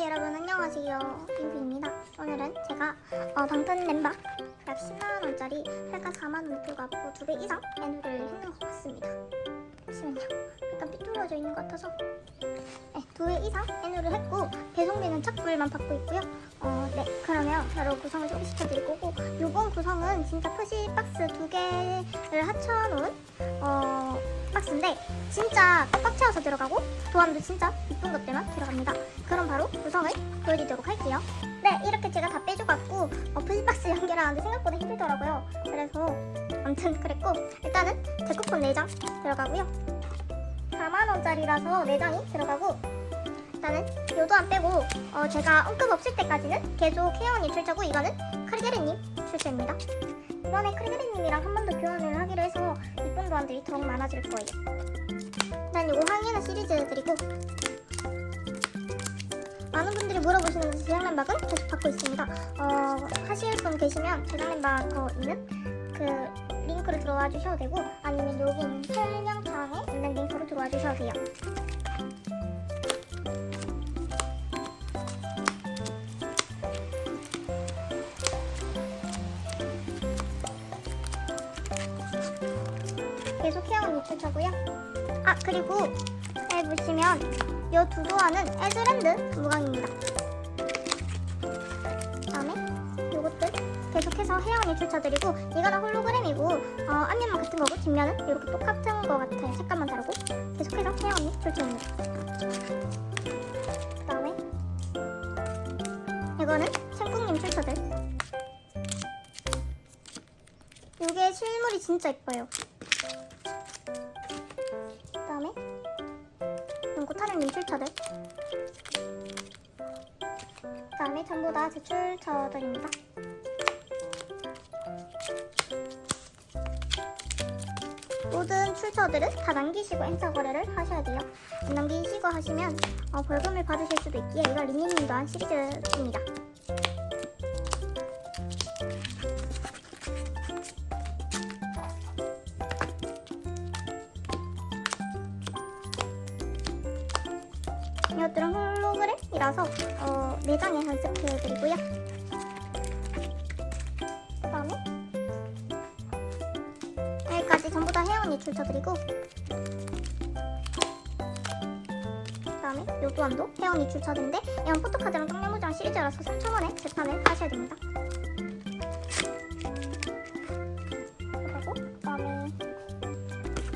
여러분 안녕하세요. 빙빙입니다. 오늘은 제가 어, 방탄 램바 약 10만원짜리 할까 4만원 들고 갖고 두배 이상 애누를 했는 것 같습니다. 잠시만요 약간 삐뚤어져 있는 것 같아서. 네, 두배 이상 애누를 했고 배송비는 착불만 받고 있고요 어, 네 그러면 바로 구성을 소개시켜 드릴 거고 요번 구성은 진짜 표시 박스 두 개를 합쳐 놓은 어, 박스인데 진짜 꽉꽉 채워서 들어가고 도안도 진짜 이쁜 것들만 들어갑니다. 그럼 바로 구성을 보여드리도록 할게요. 네, 이렇게 제가 다 빼줘갖고 어, 플리박스 연결하는데 생각보다 힘들더라고요. 그래서 아무튼 그랬고 일단은 데코폰 4장 들어가고요. 4만원짜리라서 4장이 들어가고 일단은 요도 안 빼고 어, 제가 언급 없을 때까지는 계속 혜원이 출처고 이거는 크리데르님 출처입니다. 이번에 크리데르님이랑 한 번 더 교환을 하기로 해서 이쁜 도안들이 더욱 많아질 거예요. 일단 이거 황예나 시리즈들이고 많은 분들이 물어보시는 제작맨박은 계속 받고 있습니다. 어, 하실 분 계시면 제작맨박 거 있는 그 링크로 들어와 주셔도 되고 아니면 여기 있는 설명창에 있는 링크로 들어와 주셔도 돼요. 계속 해온 유출처고요. 아 그리고 여기 보시면 이 두 도안은 에즈랜드 무광입니다. 그다음에 요것들 계속해서 해온 유출처들이고 이거는 홀로그램이고 어, 앞면만 같은 거고 뒷면은 이렇게 똑같은 거 같아요. 색깔만 다르고 계속해서 해온 유출처입니다. 그다음에 이거는 챔국님 출처들. 이게 실물이 진짜 예뻐요. 하늘님 출처들. 그 다음에 전부 다 제 출처들입니다. 모든 출처들은 다 남기시고 행사 거래를 하셔야 돼요. 안 남기시고 하시면 어, 벌금을 받으실 수도 있기에 이건 리니님도 한 시리즈입니다. 이것들은 홀로그램이라서 어, 4장의 연습해드리고요. 그 다음에 여기까지 전부 다 회원이 출처드리고 그 다음에 요 또한도 회원 이 출처드인데 이건 포토카드랑 떡메모장 시리즈라서 3,000원에 재판을 하셔야 됩니다. 그리고 그 다음에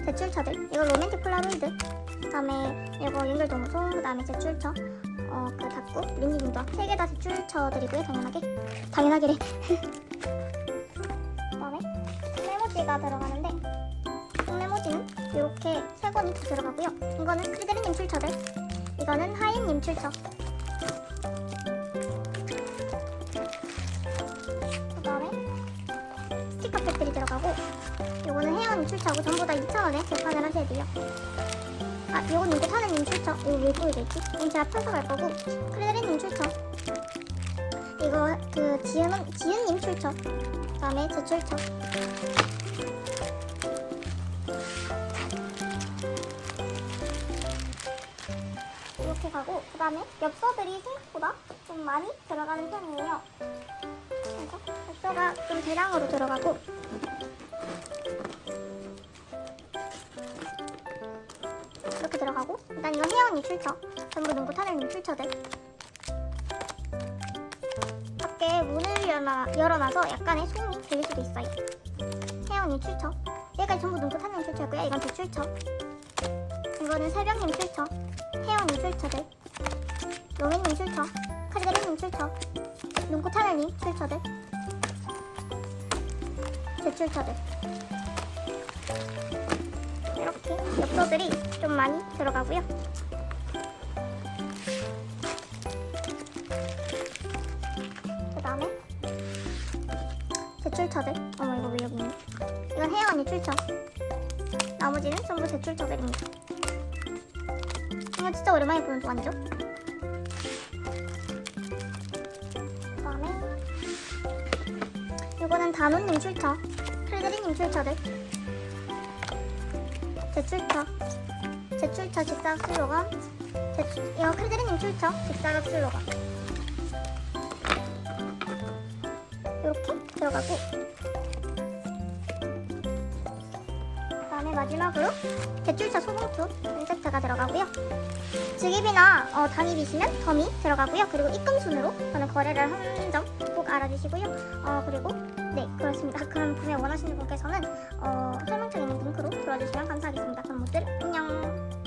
대출처들 이거 로맨틱 폴라로이드 그 다음에 이거 연결 동소 그 다음에 제출처. 어 그 닫고 리니님도 세개다 제출처드리고요 당연하게. 당연하게래 그 다음에 메모지가 들어가는데 메모지는 이렇게 세 권이 다 들어가고요. 이거는 크리데리님 출처들. 이거는 하인님 출처. 그 다음에 스티커 팩들이 들어가고 요거는 헤어님 출처고 전부 다 2,000원에 재판을 하셔야 돼요 아, 이건 이거 타는님 출처. 이거 왜 보여야겠지? 이건 제가 편성할 거고, 크레데리님 출처. 이거 그 지은 지은님 출처. 그 다음에 제 출처. 이렇게 가고, 그 다음에 엽서들이 생각보다 좀 많이 들어가는 편이에요. 그래서 엽서가 좀 대량으로 들어가고. 이렇게 들어가고 일단 이거 혜연이 출처. 전부 눈꽃 하늘님 출처들. 밖에 문을 열어, 열어놔서 약간의 소음이 들릴 수도 있어요. 혜연이 출처. 여기까지 전부 눈꽃 하늘님 출처고요. 이건 제 출처. 이거는 새벽님 출처. 혜연이 출처들. 로맨님 출처. 카리데리님 출처. 눈꽃 하늘님 출처들. 제 출처들 이렇게 엽서들이 좀 많이 들어가고요. 그 다음에 제출처들. 어머 이거 왜 여기 있니? 이건 혜연 언니 출처. 나머지는 전부 제출처들입니다. 이거 진짜 오랜만에 보는 동안이죠? 그 다음에 이거는 단호님 출처. 프레드리님 출처들. 제출처. 제출처 직사 수요가? 제, 이거 크레드리님 출처? 직사각 슬로건 이렇게 들어가고. 그다음에 마지막으로 대출차 소봉투 세트가 들어가고요. 직입이나 어, 단입이시면 덤이 들어가고요. 그리고 입금순으로 저는 거래를 하는 점 꼭 알아주시고요. 어, 그리고 네 그렇습니다. 그럼 구매 원하시는 분께서는 어, 설명창에 있는 링크로 들어주시면 감사하겠습니다. 그럼 모두 안녕.